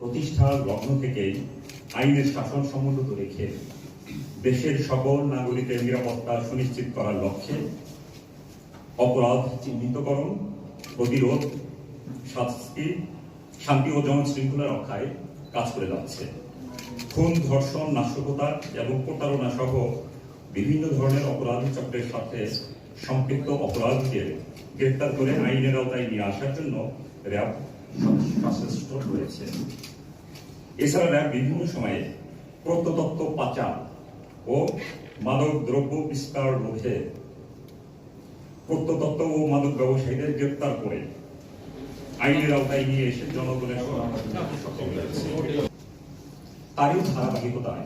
প্রতিষ্ঠার লগ্ন থেকেই আইনের শাসন সমুন্নত রেখে দেশের সকল নাগরিকের নিরাপত্তা সুনিশ্চিত করার লক্ষ্যে অপরাধ চিহ্নিতকরণ, প্রতিরোধ, শাস্তি, শান্তি ও জনশৃঙ্খলা রক্ষায় কাজ করে যাচ্ছে। খুন, ধর্ষণ, নাশকতা এবং প্রতারণা সহ বিভিন্ন ধরনের অপরাধ চক্রের সাথে সম্পৃক্ত অপরাধকে গ্রেপ্তার করে আইনের আওতায় নিয়ে আসার জন্য র্যাব সচেষ্ট রয়েছে। এছাড়া বিভিন্ন সময়ে প্রত্নতত্ত্ব পাচার ও মাদক দ্রব্য বিস্তার রোধে প্রত্নতত্ত্ব ও মাদক ব্যবসায়ীদের গ্রেপ্তার করে। আইনের আওতায় নিয়ে এসে জনগণের তারই ধারাবাহিকতায়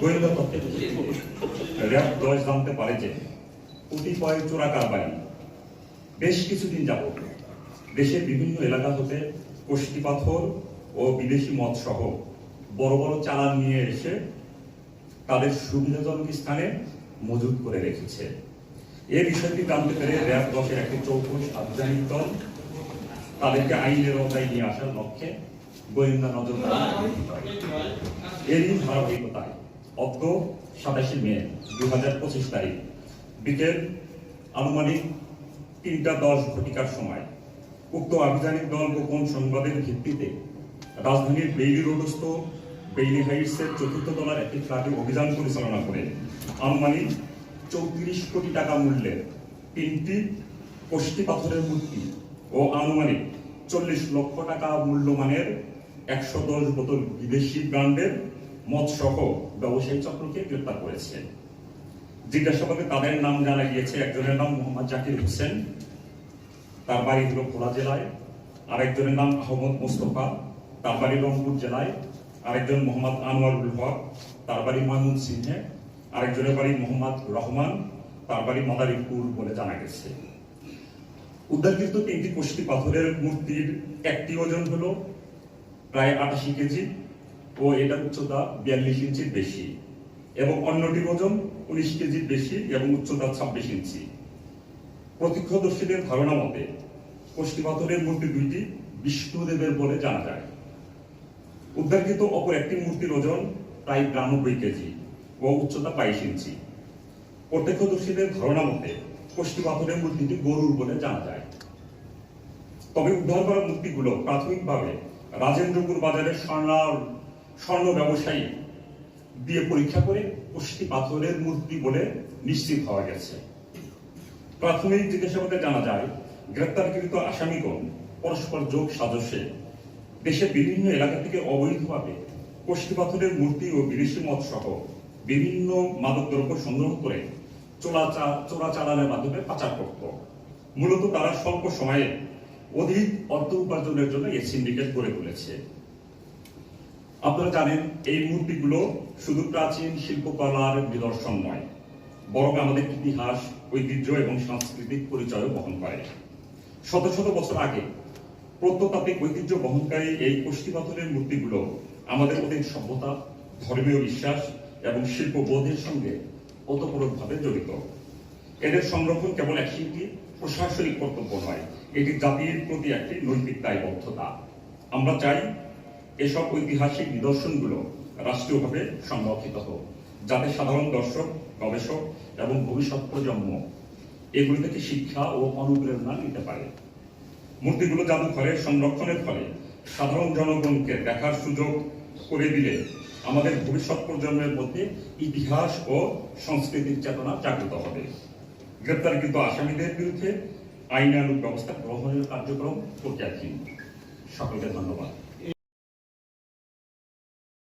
গোয়েন্দা ভিত্তিতে র্যাব দশ জানতে পারে যে কতিপয় চোরা কারবারি বেশ কিছুদিন যাবত দেশের বিভিন্ন এলাকা হতে কষ্টি পাথর ও বিদেশি মদ সহ বড় বড় চালান নিয়ে এসে তাদের সুবিধাজনক স্থানে মজুত করে রেখেছে। এই বিষয়টি জানতে পেরে র্যাব দশের একটি চৌকস আধিকারিক দল তাদেরকে আইনের আওতায় নিয়ে আসার লক্ষ্যে গোয়েন্দা নজরদারি এরই ধারাবাহিকতায় অদ্য সাতাশে মে দুই হাজার পঁচিশ তারিখ বিকেল আনুমানিক তিনটা দশ ঘটিকার সময় উক্ত আভিযানিক দল গোপন সংবাদের ভিত্তিতে রাজধানীর বেইলি রোডস্থ বেইলি হাইটসের চতুর্থ তলার একটি ফ্ল্যাটে অভিযান পরিচালনা করে। আনুমানিক চৌত্রিশ কোটি টাকা মূল্যের তিনটি কষ্টি পাথরের মূর্তি ও আনুমানিক চল্লিশ লক্ষ টাকা মূল্যমানের একশো দশ বোতল বিদেশি ব্র্যান্ডের মদ সহ ব্যবসায়ী চক্রকে গ্রেপ্তার করেছে। জিজ্ঞাসাবাদে তাদের নাম জানা গিয়েছে। একজনের নাম মোহাম্মদ জাকির হোসেন। তার বাড়ি হলো খোলা জেলায়। আরেকজনের নাম আহমদ মোস্তফা। তার বাড়ি রংপুর জেলায় আরেকজন মোহাম্মদ আনোয়ারুল হক তার বাড়ি ময়মন সিংহে আরেকজনের বাড়ি মোহাম্মদ রহমান তার বাড়ি মাদারীপুর বলে জানা গেছে। উদ্ধারকৃত তিনটি কষ্টি পাথরের মূর্তির একটি ওজন হলো প্রায় আটাশি কেজি ও এটার উচ্চতা বিয়াল্লিশ ইঞ্চির বেশি এবং অন্যটির ওজন উনিশ কেজির বেশি এবং উচ্চতা ছাব্বিশ ইঞ্চি। প্রত্যক্ষদর্শীদের ধারণা মতে কষ্টি পাথরের মূর্তি দুইটি বিষ্ণুদেবের বলে জানা যায়। উদ্ধারকৃত অপর একটি মূর্তির ওজন প্রায় বিরানব্বই কেজি ও উচ্চতা বাইশ ইঞ্চি। প্রত্যক্ষদর্শীদের ধারণা মতে কষ্টি পাথরের মূর্তিটি গরুর বলে জানা যায়। তবে উদ্ধার করা মূর্তিগুলো প্রাথমিকভাবে রাজেন্দ্রপুর বাজারের স্বর্ণ স্বর্ণ ব্যবসায়ী দিয়ে পরীক্ষা করে কষ্টি পাথরের মূর্তি বলে নিশ্চিত হওয়া গেছে। প্রাথমিক জিজ্ঞাসাবাদে জানা যায়, গ্রেপ্তারকৃত আসামিগণ পরস্পর যোগ সাজসে। দেশের বিভিন্ন এলাকা থেকে অবৈধভাবে কষ্টি পাথরের মূর্তি ও বিদেশি মদ সহ বিভিন্ন মাদকদ্রব্য সংগ্রহ করে চোরাচা, চোরাচালানের মাধ্যমে পাচার করত। মূলত তারা স্বল্প সময়ে অধিক অর্থ উপার্জনের জন্য এই সিন্ডিকেট গড়ে তুলেছে। আপনারা জানেন, এই মূর্তিগুলো শুধু প্রাচীন শিল্পকলার নিদর্শন নয়, বরং আমাদের ইতিহাস, ঐতিহ্য এবং সাংস্কৃতিক পরিচয় বহন করে। শত শত বছর আগে প্রত্নতাত্ত্বিক ঐতিহ্য বহনকারী এই কষ্টি পাথরের মূর্তিগুলো আমাদের অতীত সভ্যতা, ধর্মীয় বিশ্বাস এবং শিল্পবোধের সঙ্গে ওতপ্রোতভাবে জড়িত। এদের সংরক্ষণ কেবল একটি প্রশাসনিক কর্তব্য নয়, এটি জাতির প্রতি একটি নৈতিক দায়বদ্ধতা। আমরা চাই এসব ঐতিহাসিক নিদর্শনগুলো রাষ্ট্রীয়ভাবে সংরক্ষিত হোক, যাতে সাধারণ দর্শক, গবেষক এবং ভবিষ্যৎ প্রজন্ম এগুলি থেকে শিক্ষা ও অনুপ্রেরণা নিতে পারে। মূর্তিগুলো জাদুঘরে সংরক্ষণের ফলে সাধারণ জনগণকে দেখার সুযোগ করে দিলে আমাদের ভবিষ্যৎ প্রজন্মের মধ্যে ইতিহাস ও সংস্কৃতির চেতনা জাগ্রত হবে। গ্রেপ্তারকৃত আসামিদের বিরুদ্ধে আইনানুগ ব্যবস্থা গ্রহণের কার্যক্রম প্রক্রিয়াধীন। সকলকে ধন্যবাদ।